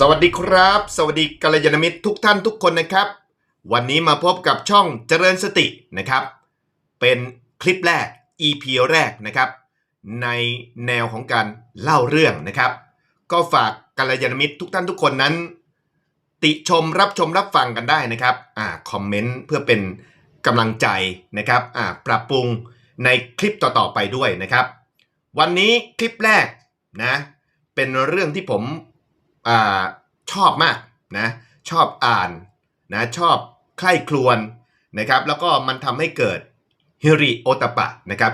สวัสดีครับ สวัสดีกัลยาณมิตรทุกท่านทุกคนนะครับ วันนี้มาพบกับช่องเจริญสตินะครับ เป็นคลิปแรก EP แรกนะครับ ในแนวของการเล่าเรื่องนะครับ ก็ฝากกัลยาณมิตรทุกท่านทุกคนนั้น ติชมรับชมรับฟังกันได้นะครับอ่าคอมเมนต์เพื่อเป็นกำลังใจนะครับอ่าปรับปรุงในคลิปต่อๆไปด้วยนะครับ วันนี้คลิปแรกนะเป็นเรื่องที่ผม อชอบมากนะชอบอ่านนะชอบใคร่ครวญนะครับ แล้วก็มันทำให้เกิดฮิริโอตปะนะครับ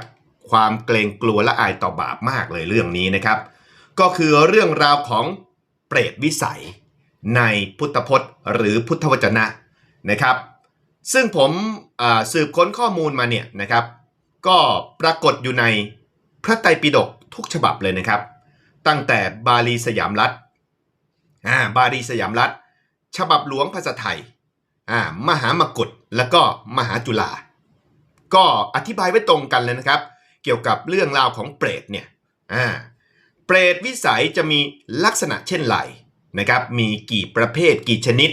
ความเกรงกลัวและอายต่อบาปมากเลยเรื่องนี้นะครับ ก็คือเรื่องราวของเปรตวิสัยในพุทธพจน์หรือพุทธวจนะนะครับ ซึ่งผมสืบค้นข้อมูลมาเนี่ยนะครับ ก็ปรากฏอยู่ในพระไตรปิฎกทุกฉบับเลยนะครับ ตั้งแต่บาลีสยามรัฐ อ่าบาลีสยามรัฐ ฉบับหลวงภาษาไทยอ่ามหามกุฏแล้วก็มหาจุฬาก็อธิบายไว้ตรงกันเลยนะครับ เกี่ยวกับเรื่องราวของเปรตเนี่ยอ่าเปรตวิสัยจะมีลักษณะเช่นไรนะครับมีกี่ประเภทกี่ชนิด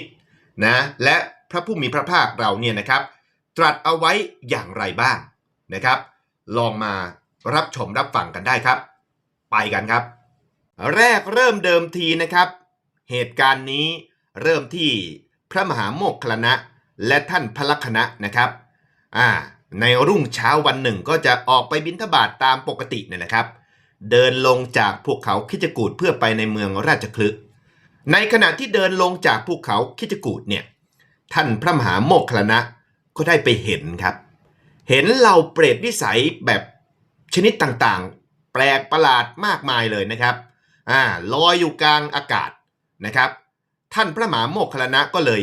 นะและพระผู้มีพระภาคเราเนี่ยนะครับ ตรัสเอาไว้อย่างไรบ้างนะครับ ลองมารับชมรับฟังกันได้ครับ ไปกันครับ แรกเริ่มเดิมทีนะครับ เหตุการณ์นี้เริ่มที่พระมหาโมคคลนะและท่านพระลักษณะนะครับอ่าในรุ่งเช้าวันหนึ่งก็จะออกไปบิณฑบาตตามปกติเนี่ยนะครับ เดินลงจากภูเขาคิจกูดเพื่อไปในเมืองราชคลึในขณะที่เดินลงจากภูเขาคิจกูดเนี่ยท่านพระมหาโมคคลลนะก็ได้ไปเห็นครับ เห็นเหล่าเปรตวิสัยแบบชนิดต่างๆ แปลกประหลาดมากมายเลยนะครับอ่าลอยอยู่กลางอากาศ นะครับ ท่านพระมหาโมคคลนะก็เลย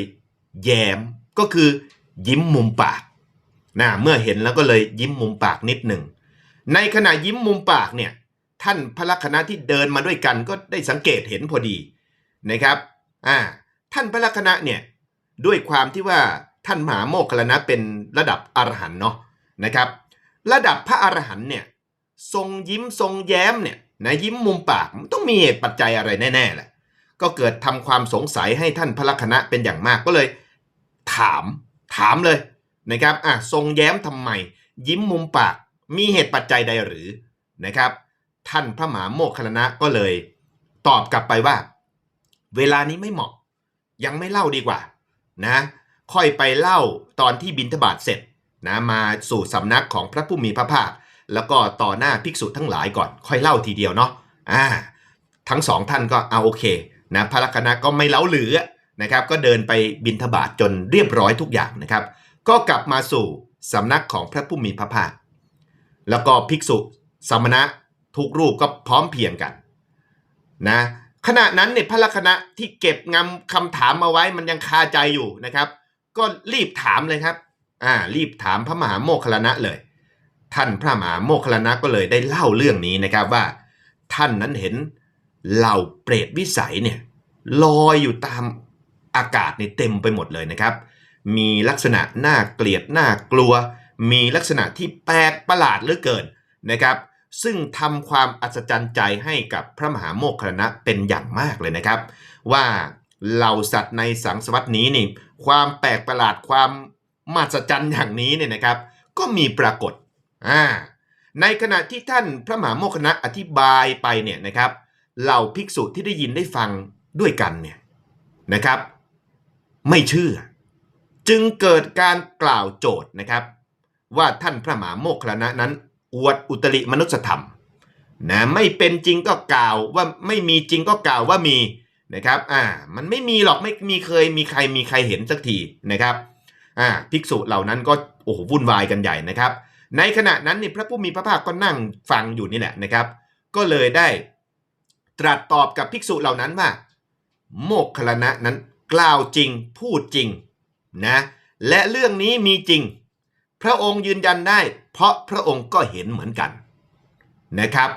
แย้มก็คือยิ้มมุมปากนะเมื่อเห็นแล้วก็เลยยิ้มมุมปากนิดหนึ่ง ในขณะยิ้มมุมปากเนี่ยท่านพระลักษณะที่เดินมาด้วยกันก็ได้สังเกตเห็นพอดีนะครับอ่าท่านพระลักษณะเนี่ยด้วยความที่ว่าท่านมหาโมคคลนะเป็นระดับอรหันเนาะนะครับ ระดับพระอรหันเนี่ยทรงยิ้มทรงแย้มเนี่ยนะยิ้มมุมปากมันต้องมีเหตุปัจจัยอะไรแน่ๆแหละ ก็เกิดทำความสงสัยให้ท่านพระลักษณะเป็นอย่างมากก็เลย ถามถามเลยนะครับอะทรงแย้มทำไม ยิ้มมุมปากมีเหตุปัจจัยใดหรือนะครับ ท่านพระมหาโมคคลลนะก็เลย ตอบกลับไปว่า เวลานี้ไม่เหมาะ ยังไม่เล่าดีกว่านะค่อยไปเล่าตอนที่บินทบาทเสร็จนะมาสู่สำนักของพระผู้มีพระภาค แล้วก็ต่อหน้าภิกษุทั้งหลายก่อน ค่อยเล่าทีเดียวเนาะอ่าทั้งสองท่านก็เอาโอเค นะพระลักษณะก็ไม่เล้าหรือนะครับ ก็เดินไปบินทบาทจนเรียบร้อยทุกอย่างนะครับ ก็กลับมาสู่สำนักของพระผู้มีพระภาค แล้วก็ภิกษุสมณะทุกรูปก็พร้อมเพียงกันนะขณะนั้นเนี่ยพระลักษณะที่เก็บงำคำถามมาไว้มันยังคาใจอยู่นะครับ ก็รีบถามเลยครับอ่ารีบถามพระมหาโมคคลลนะเลย ท่านพระมหาโมคคลลนะก็เลยได้เล่าเรื่องนี้นะครับว่า ท่านนั้นเห็น เหล่าเปรตวิสัยเนี่ยลอยอยู่ตามอากาศเนี่เต็มไปหมดเลยนะครับ มีลักษณะน่าเกลียดน่ากลัว มีลักษณะที่แปลกประหลาดเหลือเกินนะครับ ซึ่งทำความอัศจรรย์ใจให้กับพระมหาโมคคลลนะเป็นอย่างมากเลยนะครับ ว่าเหล่าสัตว์ในสังสวัตนี้นี่ความแปลกประหลาดความมหัศจรรย์อย่างนี้เนี่ยนะครับ ก็มีปรากฏอ่าในขณะที่ท่านพระมหาโมคคลลนะอธิบายไปเนี่ยนะครับ เหล่าภิกษุที่ได้ยินได้ฟังด้วยกันเนี่ยนะครับ ไม่เชื่อ จึงเกิดการกล่าวโจทย์นะครับ ว่าท่านพระมหาโมคคลนะนั้น อวดอุตริมนุสธรรมนะไม่เป็นจริงก็กล่าวว่าไม่มีจริงก็กล่าวว่ามีนะครับอ่ามันไม่มีหรอกไม่มีเคยมีใครมีใครเห็นสักทีนะครับอ่าภิกษุเหล่านั้นก็โอ้โหวุ่นวายกันใหญ่นะครับ ในขณะนั้นนี่พระผู้มีพระภาคก็นั่งฟังอยู่นี่แหละนะครับ ก็เลยได้ ตรัสตอบกับภิกษุเหล่านั้นว่า โมกขลนะนั้นกล่าวจริงพูดจริงนะและเรื่องนี้มีจริง พระองค์ยืนยันได้ เพราะพระองค์ก็เห็นเหมือนกันนะครับ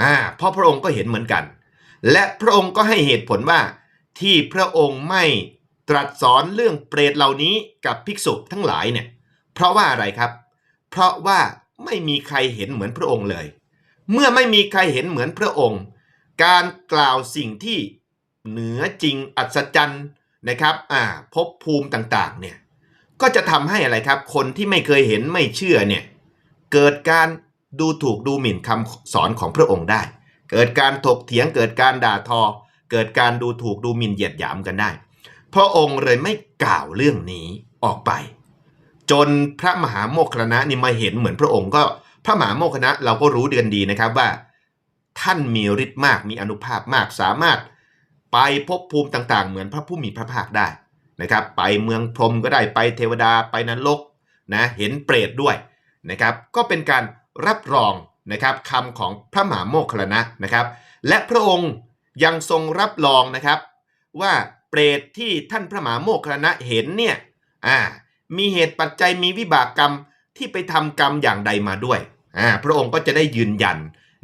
อ่าเพราะพระองค์ก็เห็นเหมือนกัน และพระองค์ก็ให้เหตุผลว่า ที่พระองค์ไม่ตรัสสอนเรื่องเปรตเหล่านี้กับภิกษุทั้งหลายเนี่ยเพราะว่าอะไรครับ เพราะว่าไม่มีใครเห็นเหมือนพระองค์เลย เมื่อไม่มีใครเห็นเหมือนพระองค์ การกล่าวสิ่งที่เหนือจริงอัศจรรย์นะครับอ่าภพภูมิต่างๆเนี่ยก็จะทำให้อะไรครับ คนที่ไม่เคยเห็นไม่เชื่อเนี่ยเกิดการดูถูกดูหมิ่นคำสอนของพระองค์ได้ เกิดการถกเถียงเกิดการด่าทอ เกิดการดูถูกดูหมิ่นเหยียดหยามกันได้ พระองค์เลยไม่กล่าวเรื่องนี้ออกไป จนพระมหาโมคคลลนะนี่มาเห็นเหมือนพระองค์ก็พระมหาโมคคลลนะเราก็รู้เดือนดีนะครับว่า ท่านมีฤทธิ์มากมีอนุภาพมากสามารถไปภพภูมิต่างๆ เหมือนพระผู้มีพระภาคได้นะครับ ไปเมืองพรมก็ได้ไปเทวดาไปนรกนะเห็นเปรตด้วยนะครับ ก็เป็นการรับรองนะครับคำของพระมหาโมคคลนะนะครับ และพระองค์ยังทรงรับรองนะครับ ว่าเปรตที่ท่านพระมหาโมคคลนะเห็นเนี่ยอ่ามีเหตุปัจจัยมีวิบากกรรมที่ไปทำกรรมอย่างใดมาด้วยอ่าพระองค์ก็จะได้ยืนยัน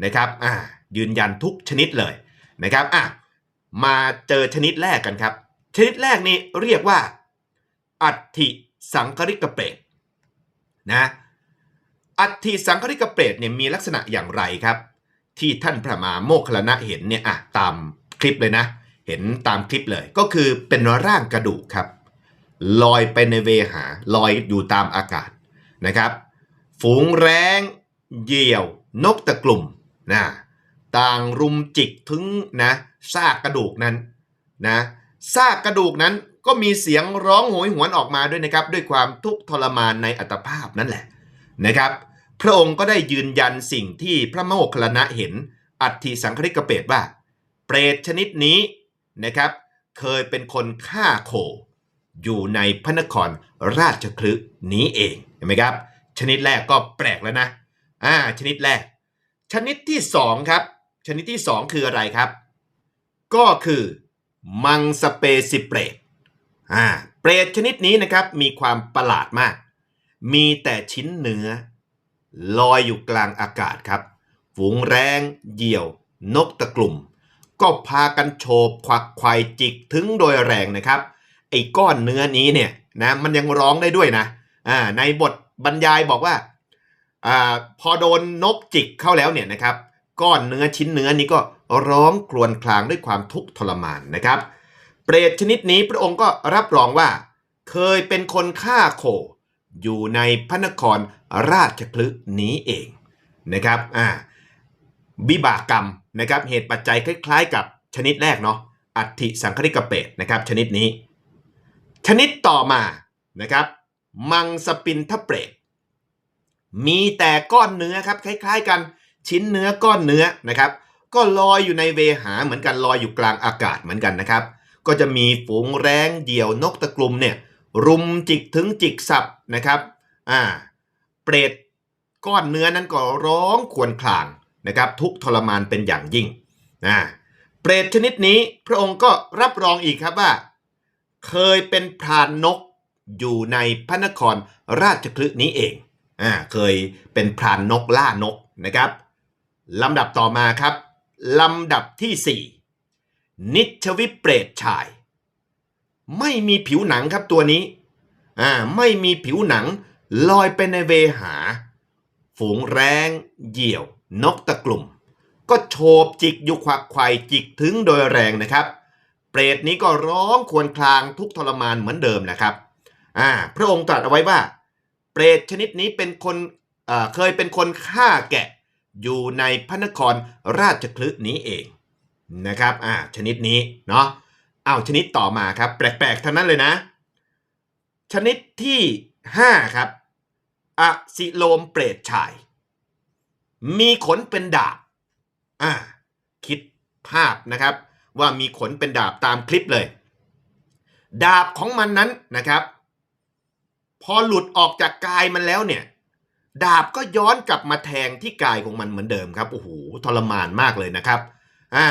นะครับอ่า ยืนยันทุกชนิดเลยนะครับอะมาเจอชนิดแรกกันครับ ชนิดแรกนี้เรียกว่า อัฐิสังคริกเปรตนะอัฐิสังคริกเปรตเนี่ยมีลักษณะอย่างไรครับ ที่ท่านพระมาโมคคลลนะเห็นเนี่ยอะตามคลิปเลยนะ เห็นตามคลิปเลย ก็คือเป็นร่างกระดูกครับ ลอยไปในเวหา ลอยอยู่ตามอากาศนะครับ ฝูงแรง เหยี่ยว นกตะกลุ่มนะ ต่างรุมจิกถึงนะซากกระดูกนั้นนะซากกระดูกนั้นก็มีเสียงร้องโหยหวนออกมาด้วยนะครับ ด้วยความทุกข์ทรมานในอัตภาพนั่นแหละนะครับ พระองค์ก็ได้ยืนยันสิ่งที่พระโมคคัลลนะเห็น อัฐิสังคริกเปรตว่า เปรตชนิดนี้นะครับ เคยเป็นคนฆ่าโค อยู่ในพระนครราชคลึนี้เองเห็นไหมครับ ชนิดแรกก็แปลกแล้วนะอ่าชนิดแรก ชนิดที่สองครับ ชนิดที่สองคืออะไรครับ ก็คือมังสเปซิเปรตอ่าเปรตชนิดนี้นะครับมีความประหลาดมาก มีแต่ชิ้นเนื้อ ลอยอยู่กลางอากาศครับ ฝูงแรงเหยี่ยว นกตะกลุ่ม ก็พากันโฉบควักไขวจิกถึงโดยแรงนะครับ ไอ้ก้อนเนื้อนี้เนี่ยนะมันยังร้องได้ด้วยนะอ่าในบทบรรยายบอกว่าอ่าพอโดนนกจิกเข้าแล้วเนี่ยนะครับ ก้อนเนื้อชิ้นเนื้อนี้ก็ร้องครวญครางด้วยความทุกข์ทรมานนะครับ เปรตชนิดนี้พระองค์ก็รับรองว่า เคยเป็นคนฆ่าโค อยู่ในพระนครราชคลึนี้เองนะครับอ่าวิบากกรรมนะครับเหตุปัจจัยคล้าย ๆ กับชนิดแรกเนาะอัฐิสังคริกเปรตนะครับ ชนิดนี้ ชนิดต่อมานะครับ มังสปินทเปรตมีแต่ก้อนเนื้อครับคล้าย ๆ กัน ชิ้นเนื้อก้อนเนื้อนะครับ ก็ลอยอยู่ในเวหาเหมือนกันลอยอยู่กลางอากาศเหมือนกันนะครับ ก็จะมีฝูงแรงเหยี่ยวนกตะกลุ่มเนี่ยรุมจิกถึงจิกสับนะครับอ่าเปรตก้อนเนื้อนั้นก็ร้องควญครางนะครับ ทุกทรมานเป็นอย่างยิ่งนะเปรตชนิดนี้พระองค์ก็รับรองอีกครับว่า เคยเป็นพรานนกอยู่ในพระนครราชคลึนี้เองอ่าเคยเป็นพรานนกล่านกนะครับ ลำดับต่อมาครับ ลำดับที่ 4 นิชวิเปรตชาย ไม่มีผิวหนังครับตัวนี้อ่าไม่มีผิวหนังลอยไปในเวหา ฝูงแรงเหยี่ยว นกตะกลุ่ม ก็โฉบจิกอยู่ควักไขวจิกถึงโดยแรงนะครับ เปรตนี้ก็ร้องควญครางทุกทรมานเหมือนเดิมนะครับอ่าพระองค์ตรัสเอาไว้ว่า เปรตชนิดนี้เป็นคนเคยเป็นคนฆ่าแกะ อยู่ในพระนครราชคลึนี้เองนะครับอ่าชนิดนี้เนาะเอาชนิดต่อมาครับ แปลกๆทั้งนั้นเลยนะ ชนิดที่ 5 ครับอะซิโลมเปรตชาย มีขนเป็นดาบอ่าคิดภาพนะครับว่ามีขนเป็นดาบตามคลิปเลย ดาบของมันนั้นนะครับ พอหลุดออกจากกายมันแล้วเนี่ย ดาบก็ย้อนกลับมาแทงที่กายของมันเหมือนเดิมครับโอ้โหทรมานมากเลยนะครับอ่า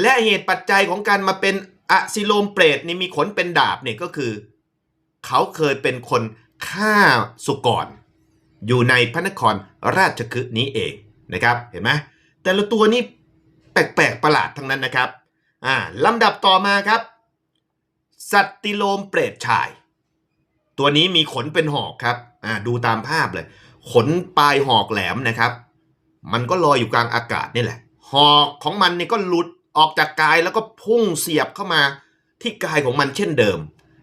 และเหตุปัจจัยของการมาเป็นอะซิโลมเปรตนี่มีขนเป็นดาบเนี่ยก็คือ เขาเคยเป็นคนฆ่าสุกร อยู่ในพระนครราชคฤห์นี้เองนะครับเห็นไหมแต่ละตัวนี่แปลกๆประหลาดทั้งนั้นนะครับอ่าลำดับต่อมาครับ สัตติโลมเปรตชาย ตัวนี้มีขนเป็นหอกครับอ่าดูตามภาพเลย ขนปลายหอกแหลมนะครับ มันก็ลอยอยู่กลางอากาศนี่แหละ หอกของมันเนี่ยก็หลุดออกจากกายแล้วก็พุ่งเสียบเข้ามาที่กายของมันเช่นเดิม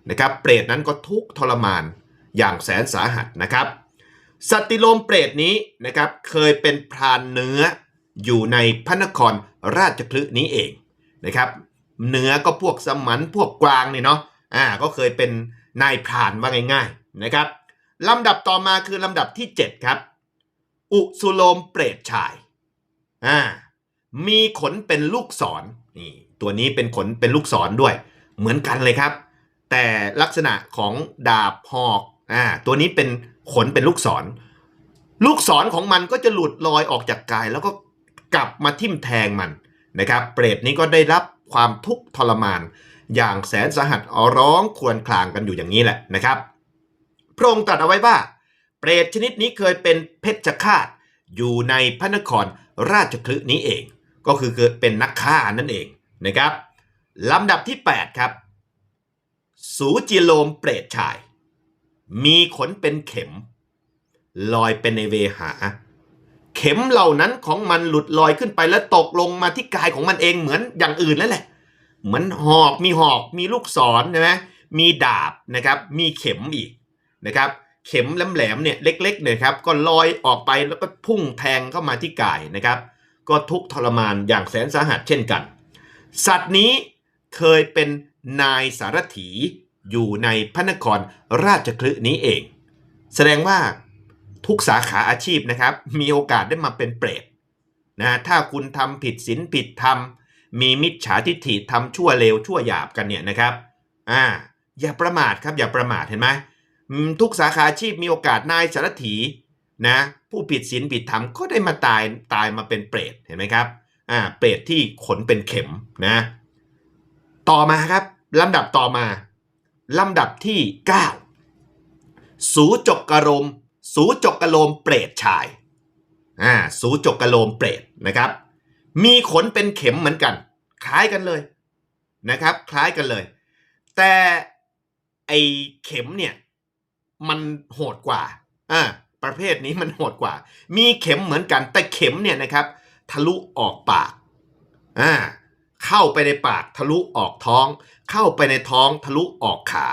นะครับ เปรตนั้นก็ทุกทรมานอย่างแสนสาหัสนะครับ สัตติโลมเปรตนี้นะครับเคยเป็นพรานเนื้ออยู่ในพระนครราชพฤกษ์นี้เองนะครับ เนื้อก็พวกสมันพวกกวางเนี่ยเนาะอ่าก็เคยเป็นนายพรานว่าง่าย ๆนะครับ ลำดับต่อมาคือลำดับที่ 7 ครับ อุสุโลมเปรตชายอ่ามีขนเป็นลูกศรนี่ตัวนี้เป็นขนเป็นลูกศรด้วย เหมือนกันเลยครับ แต่ลักษณะของดาบหอกอ่าตัวนี้เป็นขนเป็นลูกศร ลูกศรของมันก็จะหลุดลอยออกจากกาย แล้วก็กลับมาทิ่มแทงมันนะครับ เปรตนี้ก็ได้รับความทุกข์ทรมาน อย่างแสนสาหัสร้องครวญครางกันอยู่อย่างนี้แหละนะครับ พระองค์ตรัสเอาไว้ว่า เปรตชนิดนี้เคยเป็นเพชฌฆาตอยู่ในพระนครราชคลึนี้เอง ก็คือเกิดเป็นนักฆ่านั่นเองนะครับลำดับที่ 8 ครับ สูจิโลมเปรตชาย มีขนเป็นเข็ม ลอยเป็นในเวหา เข็มเหล่านั้นของมันหลุดลอยขึ้นไปแล้วตกลงมาที่กายของมันเองเหมือนอย่างอื่นแล้วแหละ เหมือนหอกมีหอกมีลูกศรใช่ไหมมีดาบนะครับ มีเข็มอีก นะครับเข็มแหลมๆเนี่ยเล็กๆเนี่ยครับก็ลอยออกไปแล้วก็พุ่งแทงเข้ามาที่กายนะครับ ก็ทุกทรมานอย่างแสนสาหัสเช่นกัน สัตว์นี้เคยเป็นนายสารถีอยู่ในพระนครราชคลึนี้เอง แสดงว่าทุกสาขาอาชีพนะครับ มีโอกาสได้มาเป็นเปรตนะถ้าคุณทำผิดศีลผิดธรรม มีมิจฉาทิฏฐิทำชั่วเลวชั่วหยาบกันเนี่ยนะครับอ่าอย่าประมาทครับอย่าประมาทเห็นไหม ทุกสาขาอาชีพมีโอกาสนายสารถีนะผู้ผิดศีลผิดธรรมก็ได้มาตายตายมาเป็นเปรตเห็นไหมครับอ่าเปรตที่ขนเป็นเข็มนะต่อมาครับลำดับต่อมาลำดับที่ 9 สูจกกระโลมสูจกกระโลมเปรตชายอ่าสูจกกระโลมเปรตนะครับ มีขนเป็นเข็มเหมือนกัน คล้ายกันเลยนะครับ คล้ายกันเลย แต่ไอเข็มเนี่ย มันโหดกว่าอ่าประเภทนี้มันโหดกว่า มีเข็มเหมือนกันแต่เข็มเนี่ยนะครับ ทะลุออกปากอ่าเข้าไปในปากทะลุออกท้อง เข้าไปในท้องทะลุออกขา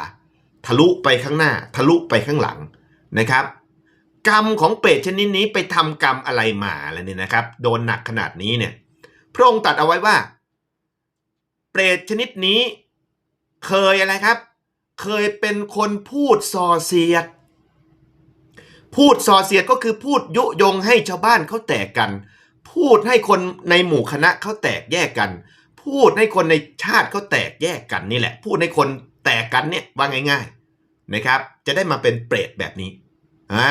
ทะลุไปข้างหน้า ทะลุไปข้างหลังนะครับกรรมของเปรตชนิดนี้ไปทำกรรมอะไรมาแล้วเนี่ยนะครับ โดนหนักขนาดนี้เนี่ยพระองค์ตัดเอาไว้ว่า เปรตชนิดนี้เคยอะไรครับ เคยเป็นคนพูดส่อเสียด พูดส่อเสียดก็คือพูดยุยงให้ชาวบ้านเขาแตกกัน พูดให้คนในหมู่คณะเขาแตกแยกกัน พูดให้คนในชาติเขาแตกแยกกันนี่แหละ พูดให้คนแตกกันเนี่ยว่าง่าย ๆนะครับ จะได้มาเป็นเปรตแบบนี้อ่า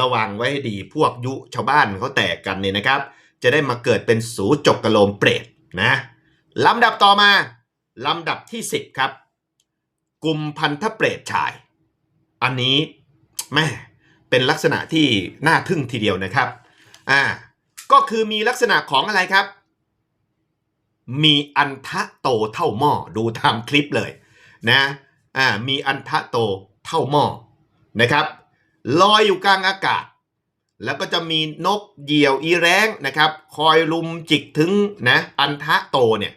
ระวังไว้ให้ดีพวกยุชาวบ้านเขาแตกกันเนี่ยนะครับ จะได้มาเกิดเป็นสูจกกระโลมเปรตนะลำดับต่อมาลำดับที่ 10 ครับ กลุ่มพันธเปรตชาย อันนี้แม่เป็นลักษณะที่น่าทึ่งทีเดียวนะครับอ่าก็คือมีลักษณะของอะไรครับ มีอันทะโตเท่าหม้อดูตามคลิปเลยนะอ่ามีอันทะโตเท่าหม้อนะครับลอยอยู่กลางอากาศ แล้วก็จะมีนกเหยี่ยวอีแร้งนะครับ คอยลุมจิกถึงนะอันทะโตเนี่ย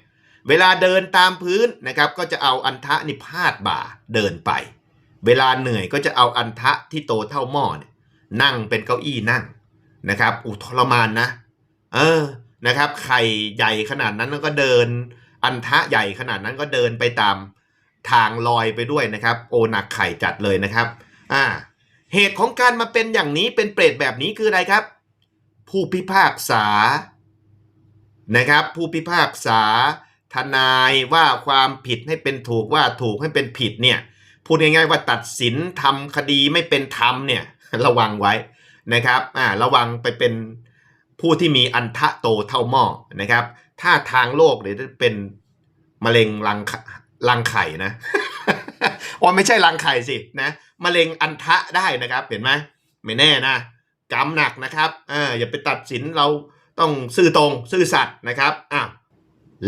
เวลาเดินตามพื้นนะครับก็จะเอาอันทะนี่พาดบ่าเดินไป เวลาเหนื่อยก็จะเอาอันทะที่โตเท่าหม้อเนี่ยนั่งเป็นเก้าอี้นั่งนะครับอุทรมานนะ เออนะครับไข่ใหญ่ขนาดนั้นแล้วก็เดิน อันทะใหญ่ขนาดนั้นก็เดินไปตามทางลอยไปด้วยนะครับ โอหนักไข่จัดเลยนะครับอ่าเหตุของการมาเป็นอย่างนี้เป็นเปรตแบบนี้คืออะไรครับ ผู้พิพากษานะครับ ผู้พิพากษา ทนายว่าความผิดให้เป็นถูกว่าถูกให้เป็นผิดเนี่ยพูดง่ายๆว่าตัดสินทำคดีไม่เป็นธรรมเนี่ยระวังไว้นะครับอ่าระวังไปเป็นผู้ที่มีอันทะโตเท่าหม้อนะครับ ถ้าทางโลกเดี๋ยวจะเป็นมะเร็งรังไขรังไข่นะอ๋อไม่ใช่รังไข่สินะมะเร็งอันทะได้นะครับ เห็นไหมไม่แน่นะกรรมหนักนะครับเอออย่าไปตัดสินเราต้องซื่อตรงซื่อสัตย์นะครับอ้า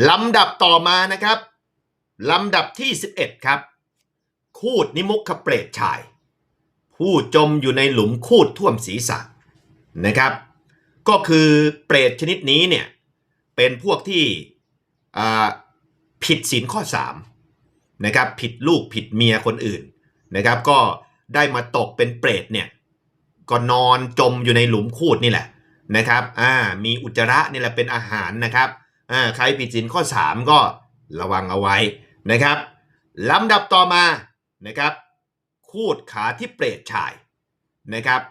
ลำดับต่อมานะครับ ลำดับที่ 11 ครับ คูดนิมุขเปรตชาย ผู้จมอยู่ในหลุมคูดท่วมศีรษะนะครับ ก็คือเปรตชนิดนี้เนี่ย เป็นพวกที่ผิดศีลข้อ 3 นะครับ ผิดลูกผิดเมียคนอื่นนะครับ ก็ได้มาตกเป็นเปรตเนี่ย ก็นอนจมอยู่ในหลุมคูดนี่แหละนะครับ อ่า มีอุจจาระนี่แหละเป็นอาหารนะครับ อ่าใครผิดศีลข้อ 3 ก็ระวังเอาไว้นะครับลำดับต่อมานะครับคูดขาที่เปรตชายนะครับ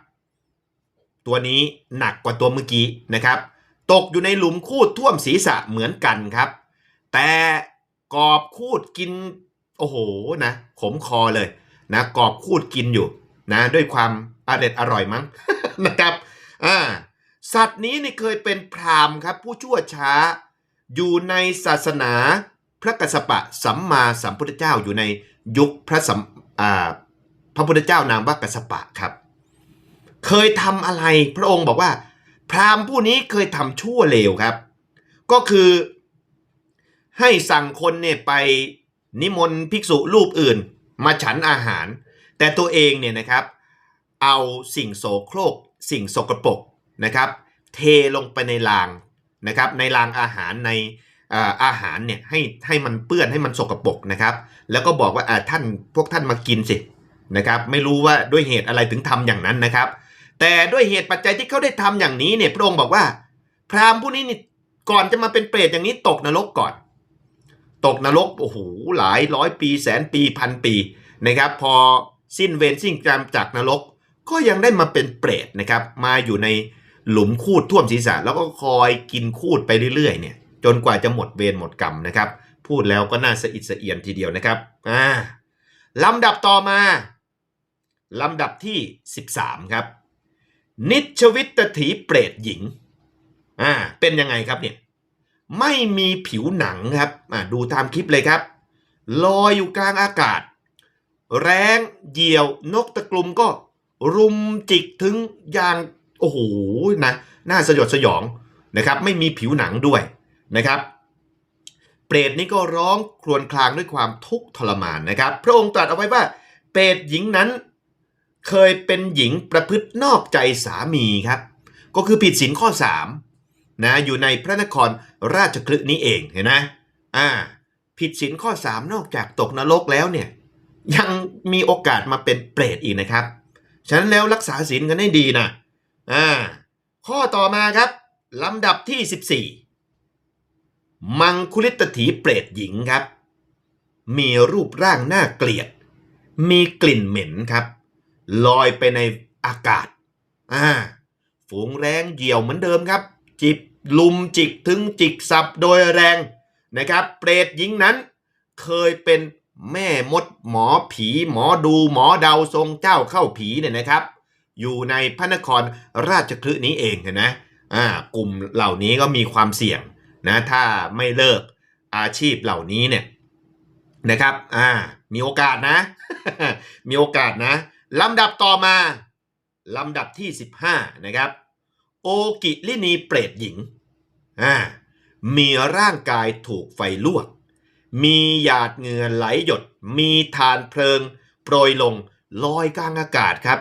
ตัวนี้หนักกว่าตัวเมื่อกี้นะครับ ตกอยู่ในหลุมคูดท่วมศีรษะเหมือนกันครับ แต่กอบคูดกินโอ้โหนะขมคอเลยนะกอบคูดกินอยู่นะด้วยความอร่อยอร่อยมั้งนะครับอ่าสัตว์นี้นี่เคยเป็นพรามครับ ผู้ชั่วช้า อยู่ในศาสนาพระกัสสปะสัมมาสัมพุทธเจ้าอยู่ในยุคพระสัมพระพุทธเจ้านามว่ากัสสปะครับ เคยทำอะไรพระองค์บอกว่า พราหมณ์ผู้นี้เคยทำชั่วเลวครับ ก็คือให้สั่งคนเนี่ยไปนิมนต์ภิกษุรูปอื่นมาฉันอาหาร แต่ตัวเองเนี่ยนะครับ เอาสิ่งโสโครก สิ่งสกปรกนะครับ เทลงไปในราง นะครับในรางอาหารในอาหารเนี่ยให้ให้มันเปื้อนให้มันสกปรกนะครับ แล้วก็บอกว่าท่านพวกท่านมากินสินะครับไม่รู้ว่าด้วยเหตุอะไรถึงทำอย่างนั้นนะครับ แต่ด้วยเหตุปัจจัยที่เขาได้ทำอย่างนี้เนี่ยพระองค์บอกว่า พราหมณ์ผู้นี้นี่ก่อนจะมาเป็นเปรตอย่างนี้ตกนรกก่อน ตกนรกโอ้โหหลายร้อยปีแสนปีพันปีนะครับ พอสิ้นเวรสิ้นกรรมจากนรก ก็ยังได้มาเป็นเปรตนะครับ มาอยู่ใน หลุมคูดท่วมศีรษะ แล้วก็คอยกินคูดไปเรื่อยๆเนี่ยจนกว่าจะหมดเวรหมดกรรมนะครับ พูดแล้วก็น่าสะอิดสะเอียนทีเดียวนะครับอ่าลำดับต่อมา ลำดับที่ 13 ครับ นิชวิตถีเปรตหญิงอ่าเป็นยังไงครับเนี่ยไม่มีผิวหนังครับอ่าดูตามคลิปเลยครับลอยอยู่กลางอากาศ แรงเหยี่ยวนกตะกลุมก็รุมจิกถึงอย่าง โอ้โหนะน่าสยดสยองนะครับไม่มีผิวหนังด้วยนะครับเปรตนี้ก็ร้องครวญครางด้วยความทุกข์ทรมานนะครับ พระองค์ตรัสเอาไว้ว่า เปรตหญิงนั้น เคยเป็นหญิงประพฤตินอกใจสามีครับ ก็คือผิดศีลข้อ3นะอยู่ในพระนครราชคลึนี้เองเห็นไหมอ่าผิดศีลข้อ 3 นอกจากตกนรกแล้วเนี่ยยังมีโอกาสมาเป็นเปรตอีกนะครับ ฉะนั้นแล้วรักษาศีลกันให้ดีนะ อ่าข้อต่อมาครับลำดับที่ 14 มังคุลิตถีเปรตหญิงครับ มีรูปร่างน่าเกลียด มีกลิ่นเหม็นครับ ลอยไปในอากาศอ่าฝูงแรงเหยี่ยวเหมือนเดิมครับ จิบลุมจิกถึงจิกสับโดยแรงนะครับ เปรตหญิงนั้น เคยเป็นแม่มดหมอผี หมอดูหมอเดาทรงเจ้าเข้าผีเนี่ยนะครับ อยู่ในพระนครราชคลึนี้เองเห็นไหมอ่ากลุ่มเหล่านี้ก็มีความเสี่ยงนะถ้าไม่เลิกอาชีพเหล่านี้เนี่ยนะครับอ่ามีโอกาสนะ มีโอกาสนะลำดับต่อมาลำดับที่ 15นะครับโอกิลินีเปรตหญิงอ่ามีร่างกายถูกไฟลวก มีหยาดเหงื่อไหลหยด มีทานเพลิง โปรยลงลอยกลางอากาศครับ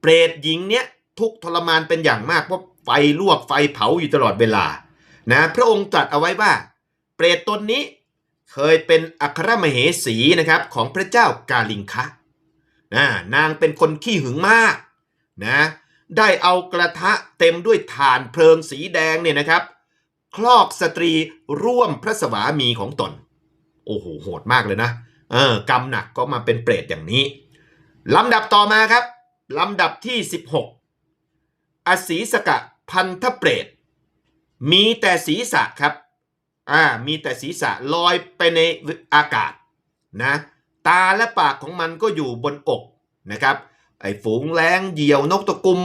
เปรตหญิงเนี้ยทุกทรมานเป็นอย่างมากเพราะไฟลวกไฟเผาอยู่ตลอดเวลานะพระองค์ตรัสเอาไว้ว่า เปรตตนนี้เคยเป็นอัครมเหสีนะครับของพระเจ้ากาลิงคะนะนางเป็นคนขี้หึงมากนะได้เอากระทะเต็มด้วยถ่านเพลิงสีแดงเนี่ยนะครับ คลอกสตรีร่วมพระสวามีของตน โอ้โหโหดมากเลยนะเออกรรมหนักก็มาเป็นเปรตอย่างนี้ลำดับต่อมาครับ ลำดับที่ 16 อสีสกะพันธเปรต มีแต่ศีรษะครับ อ่า มีแต่ศีรษะลอยไปในอากาศนะ ตาและปากของมันก็อยู่บนอกนะครับ ไอ้ฝูงแรงเหยี่ยวนกตะกุม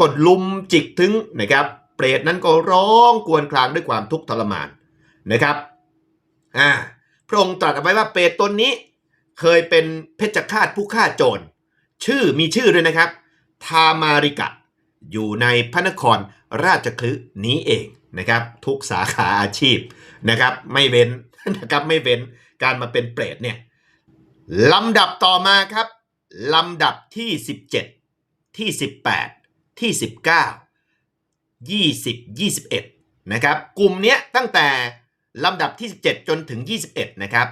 กดลุมจิกถึงนะครับ เปรตนั้นก็ร้องกวนครางด้วยความทุกข์ทรมานนะครับ อ่า พระองค์ตรัสเอาไว้ว่าเปรตตนนี้เคยเป็นเพชฌฆาตผู้ฆ่าโจร ชื่อมีชื่อด้วยนะครับ ทามาริกะ อยู่ในพระนครราชคลึนี้เองนะครับ ทุกสาขาอาชีพนะครับ ไม่เว้นนะครับไม่เว้นการมาเป็นเปรตเนี่ยลำดับต่อมาครับลำดับที่ 17 ที่ 18 ที่ 19 20 21นะครับกลุ่มเนี้ยตั้งแต่ลำดับที่ 17 จนถึง 21นะครับ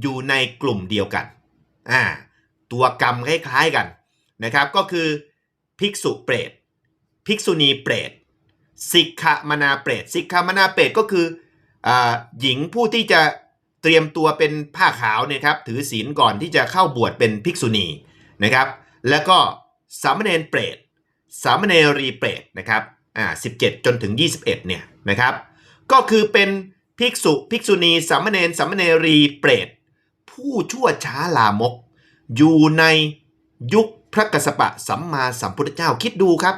อยู่ในกลุ่มเดียวกันอ่า ตัวกรรมคล้ายๆกันนะครับก็คือภิกษุเปรตภิกษุณีเปรตสิกขมนาเปรตสิกขมนาเปรตก็คืออหญิงผู้ที่จะเตรียมตัวเป็นผ้าขาวเนี่ยครับถือศีลก่อนที่จะเข้าบวชเป็นภิกษุณีนะครับแล้วก็สามเณรเปรตสามเณรีเปรตนะครับอ่า17จนถึง 21เนี่ยนะครับก็คือเป็นภิกษุภิกษุณีสามเณรสามเณรีเปรตผู้ชั่วช้าลามก อยู่ในยุคพระกสสปะสัมมาสัมพุทธเจ้าคิดดูครับ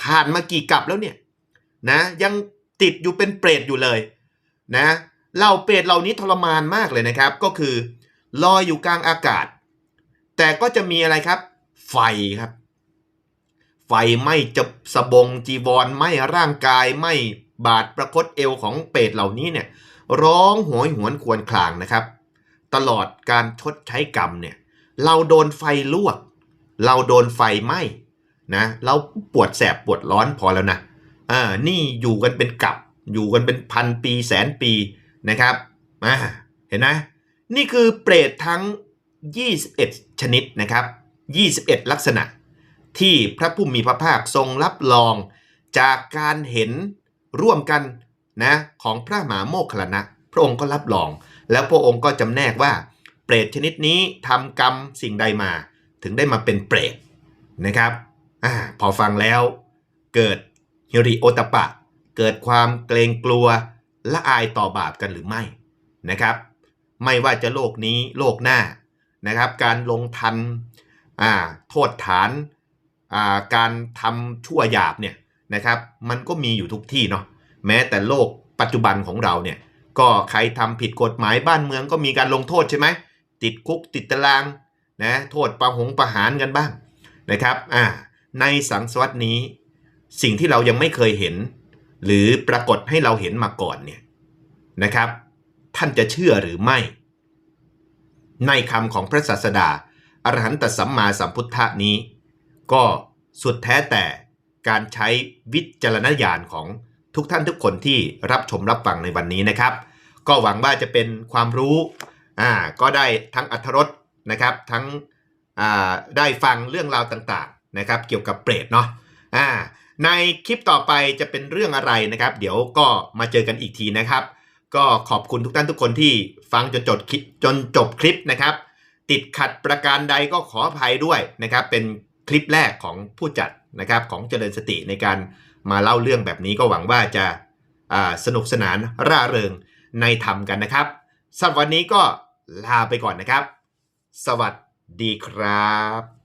ผ่านมากี่กับแล้วเนี่ยนะยังติดอยู่เป็นเปรตอยู่เลยนะเหล่าเปรตเหล่านี้ทรมานมากเลยนะครับ ก็คือลอยอยู่กลางอากาศ แต่ก็จะมีอะไรครับ ไฟครับ ไฟไหม้จะสบงจีวรไหม้ร่างกายไหม้บาดประคตเอวของเปรตเหล่านี้เนี่ยร้องโหยหวนควรคลางนะครับ ตลอดการชดใช้กรรมเนี่ย เราโดนไฟลวก เราโดนไฟไหม้นะเราปวดแสบปวดร้อนพอแล้วนะอ่านี่อยู่กันเป็นกับ อยู่กันเป็นพันปีแสนปีนะครับอ่าเห็นไหมนี่คือเปรตทั้ง 21 ชนิดนะครับ 21 ลักษณะ ที่พระผู้มีพระภาคทรงรับรองจากการเห็นร่วมกันนะของพระมหาโมคคลนะ พระองค์ก็รับรอง แล้วพระองค์ก็จำแนกว่า รตชนิดนี้ทำกรรมสิ่งใดมา ถึงได้มาเป็นเปรตนะครับอพอฟังแล้ว เกิดฮิริโอตปปะ เกิดความเกรงกลัวละอายต่อบาปกันหรือไม่นะครับ ไม่ว่าจะโลกนี้โลกหน้านะครับ การลงทันโทษฐานาการทำชั่วหยาบเนี่ยนะครับ มันก็มีอยู่ทุกที่เนาะแม้แต่โลกปัจจุบันของเราเนี่ยก็ใครทำผิดกฎหมายบ้านเมืองก็มีการลงโทษใช่ไหม ติดคุกติดตารางนะโทษประหงประหารกันบ้างนะครับอ่าในสังสวัตนี้ สิ่งที่เรายังไม่เคยเห็น หรือปรากฏให้เราเห็นมาก่อนเนี่ยนะครับ ท่านจะเชื่อหรือไม่ ในคำของพระศาสดาอรหันตสัมมาสัมพุทธะนี้ ก็สุดแท้แต่การใช้วิจารณญาณของทุกท่านทุกคนที่รับชมรับฟังในวันนี้นะครับ ก็หวังว่าจะเป็นความรู้ อ่าก็ได้ทั้งอัธรสนะครับทั้งอ่าได้ฟังเรื่องราวต่างๆนะครับเกี่ยวกับเปรตเนาะอ่าในคลิปต่อไปจะเป็นเรื่องอะไรนะครับ เดี๋ยวก็มาเจอกันอีกทีนะครับ ก็ขอบคุณทุกท่านทุกคนที่ฟังจนจบคลิปจนจบคลิปนะครับ ติดขัดประการใดก็ขออภัยด้วยนะครับ เป็นคลิปแรกของผู้จัดนะครับของเจริญสติในการมาเล่าเรื่องแบบนี้ก็หวังว่าจะอ่าสนุกสนานร่าเริงในธรรมกันนะครับ สำหรับวันนี้ก็ลาไปก่อนนะครับ สวัสดีครับ